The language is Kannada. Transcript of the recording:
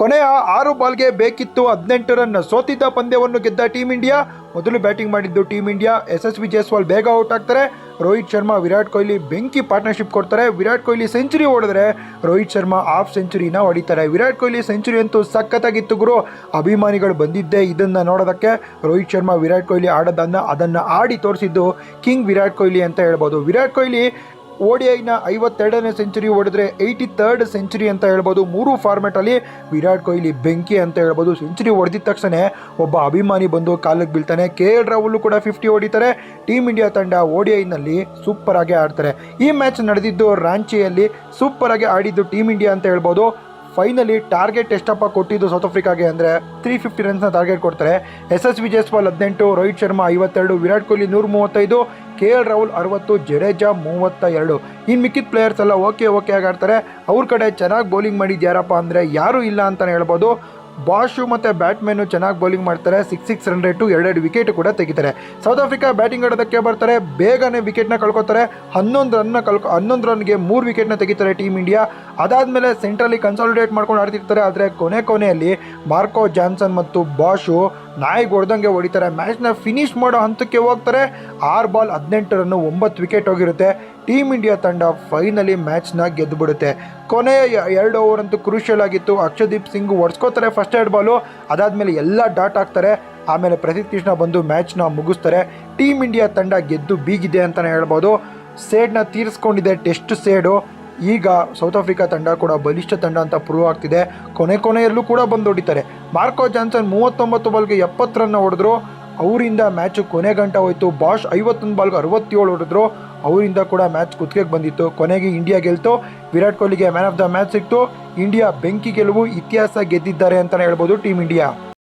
ಕೊನೆಯ ಆರು ಬಾಲ್ಗೆ ಬೇಕಿತ್ತು ಹದಿನೆಂಟು ರನ್. ಸೋತಿದ್ದ ಪಂದ್ಯವನ್ನು ಗೆದ್ದ ಟೀಮ್ ಇಂಡಿಯಾ, ಮೊದಲು ಬ್ಯಾಟಿಂಗ್ ಮಾಡಿದ್ದು ಟೀಮ್ ಇಂಡಿಯಾ. ಎಸ್ ಎಸ್ ವಿ ಜೈಸ್ವಾಲ್ ಬೇಗ ಔಟ್ ಆಗ್ತಾರೆ. ರೋಹಿತ್ ಶರ್ಮಾ, ವಿರಾಟ್ ಕೊಹ್ಲಿ ಬೆಂಕಿ ಪಾರ್ಟ್ನರ್ಶಿಪ್ ಕೊಡ್ತಾರೆ. ವಿರಾಟ್ ಕೊಹ್ಲಿ ಸೆಂಚುರಿ ಹೊಡೆದ್ರೆ ರೋಹಿತ್ ಶರ್ಮಾ ಹಾಫ್ ಸೆಂಚುರಿನ ಹೊಡಿತಾರೆ. ವಿರಾಟ್ ಕೊಹ್ಲಿ ಸೆಂಚುರಿ ಅಂತೂ ಸಖತ್ತಾಗಿತ್ತು ಗುರು. ಅಭಿಮಾನಿಗಳು ಬಂದಿದ್ದೇ ಇದನ್ನ ನೋಡೋದಕ್ಕೆ ರೋಹಿತ್ ಶರ್ಮಾ, ವಿರಾಟ್ ಕೊಹ್ಲಿ ಆಡೋದನ್ನು ಅದನ್ನ ಆಡಿ ತೋರಿಸಿದ್ದು ಕಿಂಗ್ ವಿರಾಟ್ ಕೊಹ್ಲಿ ಅಂತ ಹೇಳ್ಬೋದು. ವಿರಾಟ್ ಕೊಹ್ಲಿ ಓಡಿಐನ ಐವತ್ತೆರಡನೇ ಸೆಂಚುರಿ ಹೊಡೆದ್ರೆ ಏಯ್ಟಿ ತರ್ಡ್ ಸೆಂಚುರಿ ಅಂತ ಹೇಳ್ಬೋದು. ಮೂರು ಫಾರ್ಮೆಟಲ್ಲಿ ವಿರಾಟ್ ಕೊಹ್ಲಿ ಬೆಂಕಿ ಅಂತ ಹೇಳ್ಬೋದು. ಸೆಂಚುರಿ ಹೊಡೆದಿದ ತಕ್ಷಣ ಒಬ್ಬ ಅಭಿಮಾನಿ ಬಂದು ಕಾಲಿಗೆ ಬೀಳ್ತಾನೆ. ಕೆ ಎಲ್ ರಾಹುಲ್ ಕೂಡ ಫಿಫ್ಟಿ ಹೊಡಿತಾರೆ. ಟೀಮ್ ಇಂಡಿಯಾ ತಂಡ ಓಡಿಐನಲ್ಲಿ ಸೂಪರ್ ಆಗಿ ಆಡ್ತಾರೆ. ಈ ಮ್ಯಾಚ್ ನಡೆದಿದ್ದು ರಾಂಚಿಯಲ್ಲಿ ಸೂಪರ್ ಆಗಿ ಆಡಿದ್ದು ಟೀಮ್ ಇಂಡಿಯಾ ಅಂತ ಹೇಳ್ಬೋದು. ಫೈನಲಿ ಟಾರ್ಗೆಟ್ ಎಷ್ಟಪ್ಪ ಕೊಟ್ಟಿದ್ದು ಸೌತ್ ಆಫ್ರಿಕಾಗೆ ಅಂದರೆ ತ್ರೀ ಫಿಫ್ಟಿ ರನ್ಸ್ನ ಟಾರ್ಗೆಟ್ ಕೊಡ್ತಾರೆ. ಎಸ್ ಎಸ್ ವಿ ಹದಿನೆಂಟು ರೋಹಿತ್ ಶರ್ಮಾ ಐವತ್ತೆರಡು, ವಿರಾಟ್ ಕೊಹ್ಲಿ ನೂರ ಮೂವತ್ತೈದು ಕೆ ಎಲ್ ರಾಹುಲ್ ಅರವತ್ತು ಜಡೇಜಾ ಮೂವತ್ತ ಎರಡು ಇನ್ನು ಮಿಕ್ಕಿದ ಪ್ಲೇಯರ್ಸ್ ಎಲ್ಲ ಓಕೆ ಓಕೆ ಆಗಾಡ್ತಾರೆ ಅವ್ರ ಕಡೆ ಚೆನ್ನಾಗಿ ಬೌಲಿಂಗ್ ಮಾಡಿದ್ದು ಯಾರಪ್ಪ ಅಂದರೆ ಯಾರೂ ಇಲ್ಲ ಅಂತಲೇ ಹೇಳ್ಬೋದು. ಬಾಷು ಮತ್ತು ಬ್ಯಾಟ್ಮನ್ನು ಚೆನ್ನಾಗಿ ಬೌಲಿಂಗ್ ಮಾಡ್ತಾರೆ. ಸಿಕ್ಸ್ ಸಿಕ್ಸ್ ರನ್ ರೇಟು ಎರಡೆರಡು ವಿಕೆಟ್ ಕೂಡ ತೆಗಿತಾರೆ. ಸೌತ್ ಆಫ್ರಿಕಾ ಬ್ಯಾಟಿಂಗ್ ಆಡೋದಕ್ಕೆ ಬರ್ತಾರೆ. ಬೇಗನೆ ವಿಕೆಟ್ನ ಕಳ್ಕೊತಾರೆ. ಹನ್ನೊಂದು ರನ್ನ ಕಳ್ಕೊ, ಹನ್ನೊಂದು ರನ್ಗೆ ಮೂರು ವಿಕೆಟ್ನ ತೆಗಿತಾರೆ ಟೀಮ್ ಇಂಡಿಯಾ ಅದಾದಮೇಲೆ ಸೆಂಟ್ರಲ್ಲಿ ಕನ್ಸಾಲಿಡೇಟ್ ಮಾಡ್ಕೊಂಡು ಆಡ್ತಿರ್ತಾರೆ. ಆದರೆ ಕೊನೆ ಕೊನೆಯಲ್ಲಿ ಮಾರ್ಕೋ ಜಾನ್ಸನ್ ಮತ್ತು ಬಾಶು ನಾಯಿಗೆ ಹೊಡೆದಂಗೆ ಹೊಡಿತಾರೆ. ಮ್ಯಾಚ್ನ ಫಿನಿಶ್ ಮಾಡೋ ಹಂತಕ್ಕೆ ಹೋಗ್ತಾರೆ. ಆರು ಬಾಲ್ ಹದಿನೆಂಟು ರನ್ನು ಒಂಬತ್ತು ವಿಕೆಟ್ ಹೋಗಿರುತ್ತೆ. ಟೀಮ್ ಇಂಡಿಯಾ ತಂಡ ಫೈನಲಿ ಮ್ಯಾಚ್ನ ಗೆದ್ದುಬಿಡುತ್ತೆ. ಕೊನೆಯ ಎರಡು ಓವರ್ ಅಂತೂ ಕ್ರೂಷಿಯಲ್ ಆಗಿತ್ತು. ಅಕ್ಷದೀಪ್ ಸಿಂಗ್ ಒಡ್ಸ್ಕೋತಾರೆ ಫಸ್ಟ್ ಎರಡು ಬಾಲು. ಅದಾದಮೇಲೆ ಎಲ್ಲ ಡಾಟ್ ಹಾಕ್ತಾರೆ. ಆಮೇಲೆ ಪ್ರದೀಪ್ ಕೃಷ್ಣ ಬಂದು ಮ್ಯಾಚ್ನ ಮುಗಿಸ್ತಾರೆ. ಟೀಮ್ ಇಂಡಿಯಾ ತಂಡ ಗೆದ್ದು ಬೀಗಿದೆ ಅಂತಲೇ ಹೇಳ್ಬೋದು. ಸೇಡ್ನ ತೀರಿಸ್ಕೊಂಡಿದೆ ಟೆಸ್ಟ್ ಸೇಡು. ಈಗ ಸೌತ್ ಆಫ್ರಿಕಾ ತಂಡ ಕೂಡ ಬಲಿಷ್ಠ ತಂಡ ಅಂತ ಪ್ರೂವ್ ಆಗ್ತಿದೆ. ಕೊನೆ ಕೊನೆಯಲ್ಲೂ ಕೂಡ ಬಂದು ಹೊಡಿತಾರೆ ಮಾರ್ಕೋ ಜಾನ್ಸನ್ ಮೂವತ್ತೊಂಬತ್ತು ಬಾಲ್ಗೆ ಎಪ್ಪತ್ತು ರನ್ ಹೊಡೆದ್ರು. ಅವರಿಂದ ಮ್ಯಾಚು ಕೊನೆ ಗಂಟ ಹೋಯಿತು. ಬಾಷ್ ಐವತ್ತೊಂದು ಬಾಲ್ಗೆ ಅರವತ್ತೇಳು ಹೊಡೆದ್ರು. ಅವರಿಂದ ಕೂಡ ಮ್ಯಾಚ್ ಕುತ್ತಿಗೆಗೆ ಬಂದಿತ್ತು. ಕೊನೆಗೆ ಇಂಡಿಯಾ ಗೆಲ್ತು. ವಿರಾಟ್ ಕೊಹ್ಲಿಗೆ ಮ್ಯಾನ್ ಆಫ್ ದ ಮ್ಯಾಚ್ ಸಿಕ್ತು. ಇಂಡಿಯಾ ಬೆಂಕಿ ಗೆಲುವು ಇತಿಹಾಸ ಗೆದ್ದಿದ್ದಾರೆ ಅಂತಲೇ ಹೇಳ್ಬೋದು ಟೀಮ್ ಇಂಡಿಯಾ